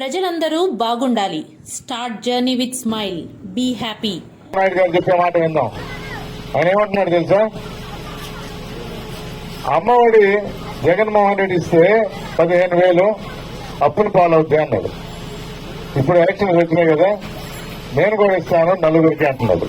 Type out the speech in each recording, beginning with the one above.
ప్రజలందరూ బాగుండాలి. Start journey with smile be happy Naidu గారు చెప్పే మాట విందాం. ఆయన ఏమంటున్నాడు తెలుసా? అమ్మఒడి జగన్మోహన్ రెడ్డి ఇస్తే పదిహేను వేలు అప్పులు పాలవుతాయి అన్నాడు. ఇప్పుడు ఎలక్షన్స్ వచ్చినాయి కదా నేను కూడా ఇస్తాను నలుగురికి అంటున్నాడు.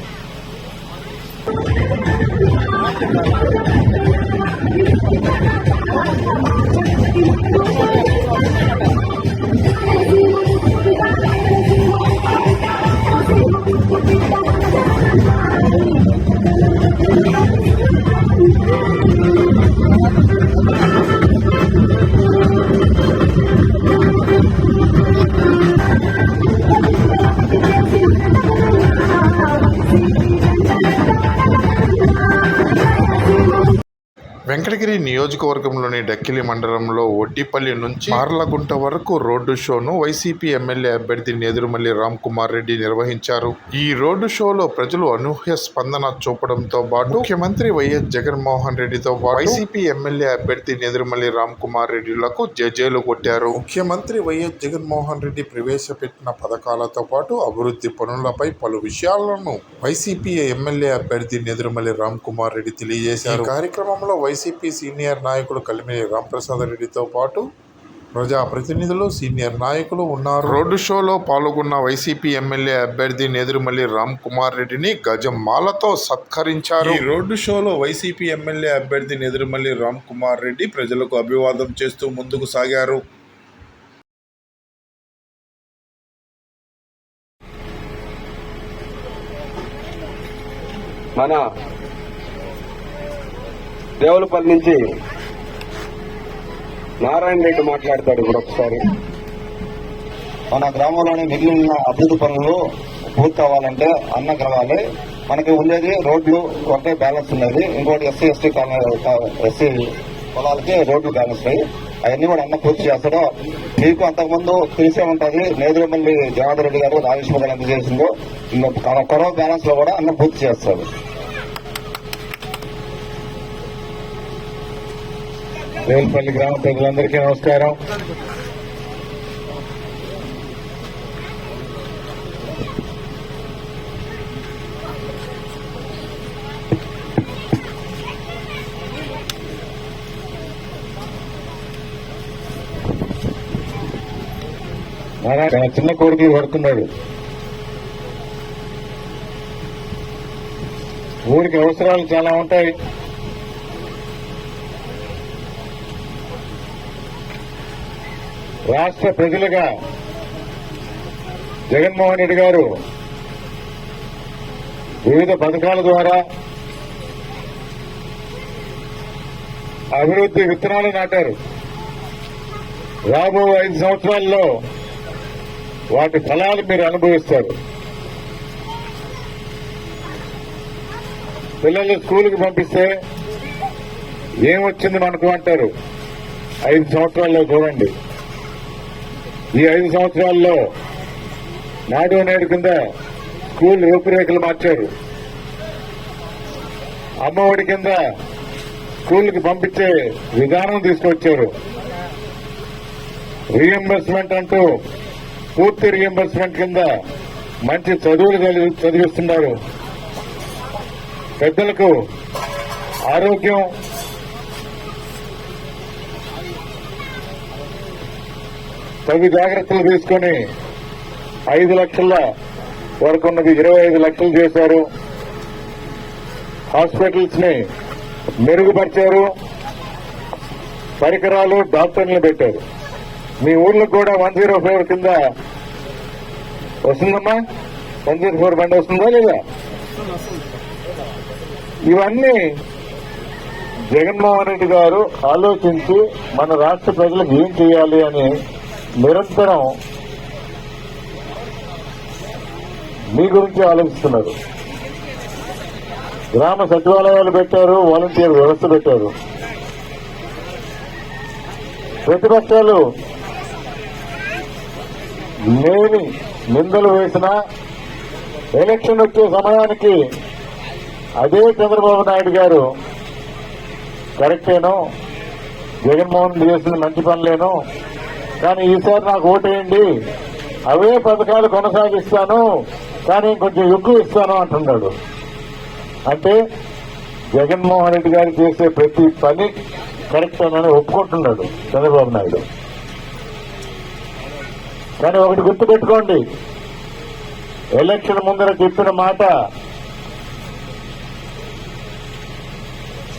వెంకటగిరి నియోజకవర్గంలోని డక్కిలి మండలంలో ఒడ్డిపల్లి నుంచి మార్లగుంట వరకు రోడ్డు షోను వైసీపీ ఎమ్మెల్యే అభ్యర్థి నేదురుమల్లి రామ్ కుమార్ రెడ్డి నిర్వహించారు. ఈ రోడ్డు షోలో ప్రజలు అనూహ్య స్పందన చూపడంతో పాటు ముఖ్యమంత్రి వైఎస్ జగన్మోహన్ రెడ్డితో పాటు వైసీపీ ఎమ్మెల్యే అభ్యర్థి నేదురుమల్లి రామ్ కుమార్ రెడ్డిలకు జేజేలు కొట్టారు. ముఖ్యమంత్రి వైఎస్ జగన్మోహన్ రెడ్డి ప్రవేశపెట్టిన పథకాలతో పాటు అభివృద్ధి పనులపై పలు విషయాలను వైసీపీ ఎమ్మెల్యే అభ్యర్థి నేదురుమల్లి రామ్ కుమార్ రెడ్డి తెలియజేశారు. కార్యక్రమంలో వైసీపీ సీనియర్ నాయకులు కలిమిరి రాంప్రసాద్ రెడ్డితో పాటు ప్రజా ప్రతినిధులు సీనియర్ నాయకులు ఉన్నారు. రోడ్డు షోలో పాల్గొన్న వైసీపీ ఎమ్మెల్యే అభ్యర్థి నేదురుమల్లి రామ్ కుమార్ రెడ్డిని గజం మాలతో సత్కరించారు. ఈ రోడ్డు షోలో వైసీపీ ఎమ్మెల్యే అభ్యర్థి నేదురుమల్లి రామ్ కుమార్ రెడ్డి ప్రజలకు అభివాదం చేస్తూ ముందుకు సాగారు. మన దేవులపల్లి నుంచి నారాయణ రెడ్డి మాట్లాడతాడు ఇప్పుడు ఒకసారి. మన గ్రామంలోని మిగిలిన అభివృద్ధి పనులు పూర్తి అవ్వాలంటే అన్న గ్రహాలే. మనకి ఉండేది రోడ్లు ఒకటే బ్యాలెన్స్ ఉన్నది. ఇంకోటి ఎస్సీ ఎస్టీ ఎస్సీ పొలాలకి రోడ్లు బ్యాలెన్స్ అయ్యి అవన్నీ కూడా అన్న పూర్తి చేస్తాడు. మీకు అంతకుముందు తెలిసే ఉంటుంది నేదురమల్లి జనార్దన్ రెడ్డి గారు రాజేష్ గారు ఎంత చేసిందో ఇంకా బ్యాలెన్స్లో కూడా అన్న పూర్తి చేస్తాడు. రేల్పల్లి గ్రామ ప్రజలందరికీ నమస్కారం. చిన్న కొడుకు పడుతున్నాడు ఊరికి అవసరాలు చాలా ఉంటాయి. రాష్ట్ర ప్రజలుగా జగన్మోహన్ రెడ్డి గారు వివిధ పథకాల ద్వారా అభివృద్ధి విత్తనాలు నాటారు. రాబో ఐదు సంవత్సరాల్లో వాటి ఫలాలు మీరు అనుభవిస్తారు. పిల్లలు స్కూల్కి పంపిస్తే ఏమొచ్చింది మనకు అంటారు. ఐదు సంవత్సరాల్లో చూడండి. ఈ ఐదు సంవత్సరాల్లో నాడు నేడు కింద స్కూల్ రూపురేఖలు మార్చారు. అమ్మఒడి కింద స్కూల్కి పంపించే విధానం తీసుకొచ్చారు. రీఎంబర్స్మెంట్ అంటూ పూర్తి రీఎంబర్స్మెంట్ కింద మంచి చదువులు చదివిస్తున్నారు. పెద్దలకు ఆరోగ్యం తగు జాగ్రత్తలు తీసుకొని ఐదు లక్షల వరకు ఉన్నది ఇరవై ఐదు లక్షలు చేశారు. హాస్పిటల్స్ని మెరుగుపరిచారు. పరికరాలు డాక్టర్లు పెట్టారు. మీ ఊళ్ళో కూడా వన్ జీరో ఫోర్ కింద వస్తుందమ్మా? వన్ జీరో ఫోర్ బండి వస్తుందా లేదా? ఇవన్నీ జగన్మోహన్ రెడ్డి గారు ఆలోచించి మన రాష్ట్ర ప్రజలకు ఏం చేయాలి అని నిరంతరం మీ గురించి ఆలోచిస్తున్నారు. గ్రామ సచివాలయాలు పెట్టారు వాలంటీర్ వ్యవస్థ పెట్టారు. ప్రతిపక్షాలు లేని నిందలు వేసిన ఎలక్షన్ వచ్చే సమయానికి అదే చంద్రబాబు నాయుడు గారు కరెక్టేనో జగన్మోహన్ చేసిన మంచి పనులేనో కానీ ఈసారి నాకు ఓటేయండి. అవే పథకాలు కొనసాగిస్తాను కానీ కొంచెం ఎక్కువ ఇస్తాను అంటున్నాడు. అంటే జగన్మోహన్ రెడ్డి గారు చేసే ప్రతి పని కరెక్ట్ అని ఒప్పుకుంటున్నాడు చంద్రబాబు నాయుడు. కానీ ఒకటి గుర్తుపెట్టుకోండి. ఎలక్షన్ ముందర చెప్పిన మాట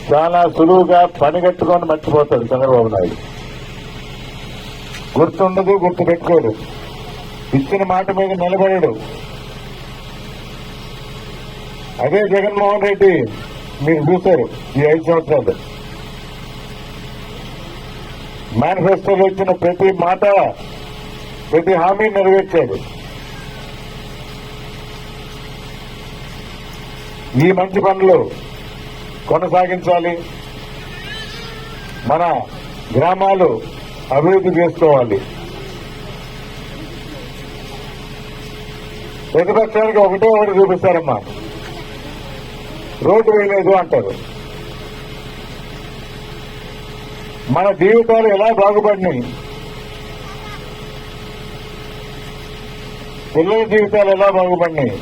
చాలా సులువుగా పని కట్టుకొని మర్చిపోతాడు చంద్రబాబు నాయుడు. గుర్తుండదు గుర్తు పెట్టుకోడు ఇచ్చిన మాట మీద నిలబడడు. అదే జగన్మోహన్ రెడ్డి మీరు చూశారు ఈ ఐదు సంవత్సరాలు. మేనిఫెస్టోలో ఇచ్చిన ప్రతి మాట ప్రతి హామీ నెరవేర్చాడు. ఈ మంచి పనులు కొనసాగించాలి. మన గ్రామాలు అభివృద్ధి చేసుకోవాలి. ప్రతిపక్షానికి ఒకటే ఒకటి చూపిస్తారమ్మా. రోడ్డు వేయలేదు అంటారు. మన జీవితాలు ఎలా బాగుపడినాయి. పిల్లల జీవితాలు ఎలా బాగుపడినాయి.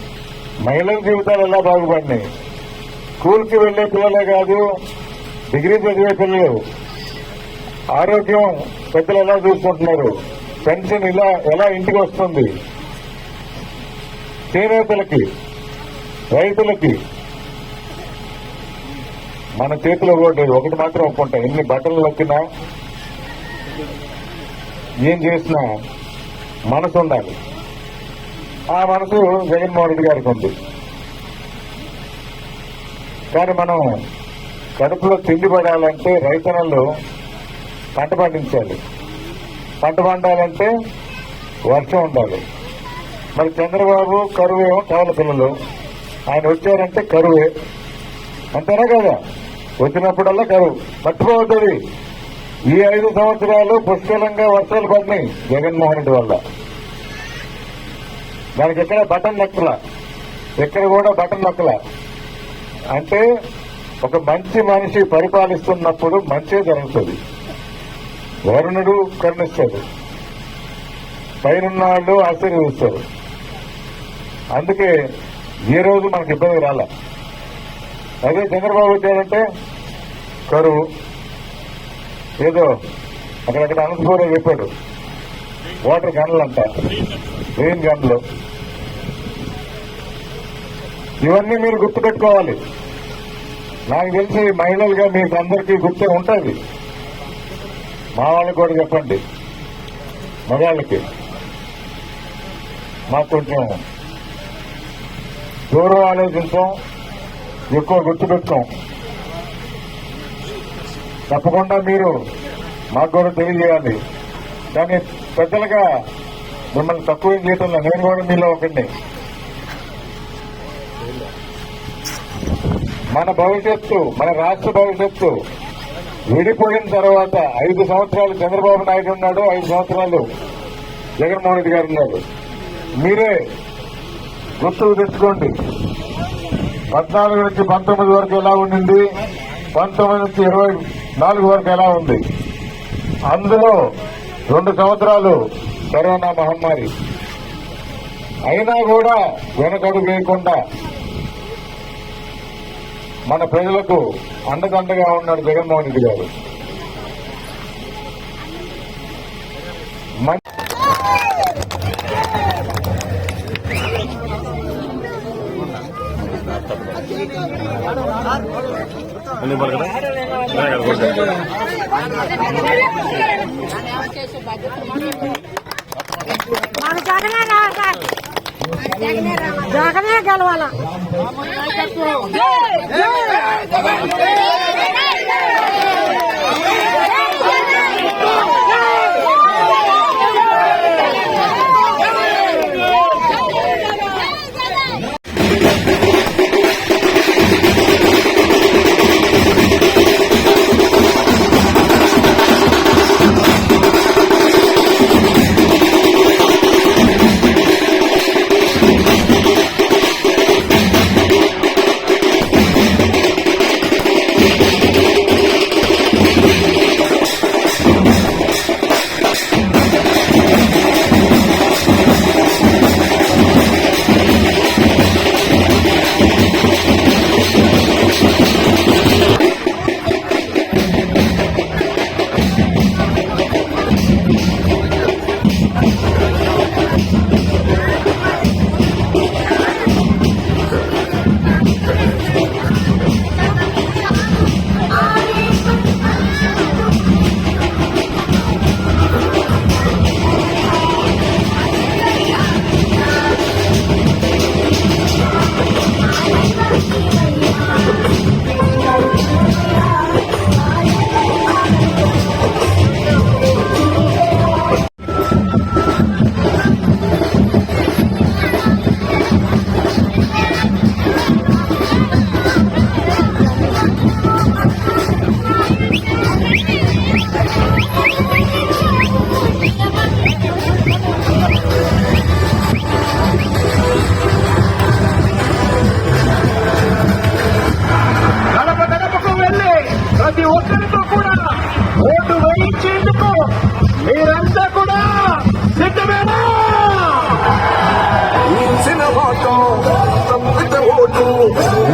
మహిళల జీవితాలు ఎలా బాగుపడినాయి. స్కూల్కి వెళ్ళే పిల్లలే కాదు డిగ్రీ చదివే పిల్లలు ఆరోగ్యం పెద్దలు ఎలా చూసుకుంటున్నారు? పెన్షన్ ఇలా ఎలా ఇంటికి వస్తుంది? చేనేతలకి రైతులకి మన చేతిలో కూడా ఒకటి మాత్రం ఒప్పుకుంటాం. ఎన్ని బట్టలు నొక్కినా ఏం చేసినా మనసు ఉండాలి. ఆ మనసు జగన్మోహన్ రెడ్డి గారికి ఉంది. కానీ మనం కడుపులో తిండి పడాలంటే రైతన్నలు పంట పండించాలి. పంట పండాలంటే వర్షం ఉండాలి. మరి చంద్రబాబు కరువేమో కావాలి పిల్లలు. ఆయన వచ్చారంటే కరువే. అంతేనా కదా? వచ్చినప్పుడల్లా కరువు. మర్చిపోవద్దు ఈ ఐదు సంవత్సరాలు పుష్కలంగా వర్షాలు పడినాయి జగన్మోహన్ రెడ్డి వల్ల. దానికి ఎక్కడ బటన్ నక్కల. ఎక్కడ కూడా బటన్ నక్కల. అంటే ఒక మంచి మనిషి పరిపాలిస్తున్నప్పుడు మంచి జరుగుతుంది. వరుణుడు కరుణిస్తాడు. పైన వాళ్ళు ఆశీర్వదిస్తారు అందుకే ఏ రోజు మనకి ఇబ్బంది రాల. అదే చంద్రబాబు వచ్చాడంటే కరువు. ఏదో అక్కడక్కడ అనంతపూర్ చెప్పాడు. వాటర్ గన్లు అంట. రెయిన్ గన్లు ఇవన్నీ మీరు గుర్తుపెట్టుకోవాలి. నాకు తెలిసి మహిళలుగా మీకు అందరికీ గుర్తే ఉంటుంది మా వాళ్ళకి కూడా చెప్పండి. మగాళ్ళకి. మాకు కొంచెం దూరం ఆలోచించాం ఎక్కువ గుర్తుపెట్టాం తప్పకుండా మీరు మాకు కూడా తెలియజేయాలి. కానీ పెద్దలుగా మిమ్మల్ని తక్కువ చేయటంలో నేను కూడా మీలో ఒకండి మన భవిష్యత్తు మన రాష్ట్ర భవిష్యత్తు విడిపోయిన తర్వాత ఐదు సంవత్సరాలు చంద్రబాబు నాయుడు ఉన్నాడు ఐదు సంవత్సరాలు జగన్మోహన్ రెడ్డి గారు ఉన్నారు. మీరే గుర్తుకు తెచ్చుకోండి. పద్నాలుగు నుంచి పంతొమ్మిది వరకు ఎలా ఉండింది? పంతొమ్మిది నుంచి ఇరవై నాలుగు వరకు ఎలా ఉంది? అందులో రెండు సంవత్సరాలు కరోనా మహమ్మారి. అయినా కూడా వెనకడుగు వేయకుండా మన ప్రజలకు అండదండగా ఉన్నాడు జగన్మోహన్ రెడ్డి గారు. మన జగనే జగనే గెలవాల జై జై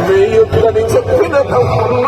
మీ యొక్క చెప్పిన తమ్ముడి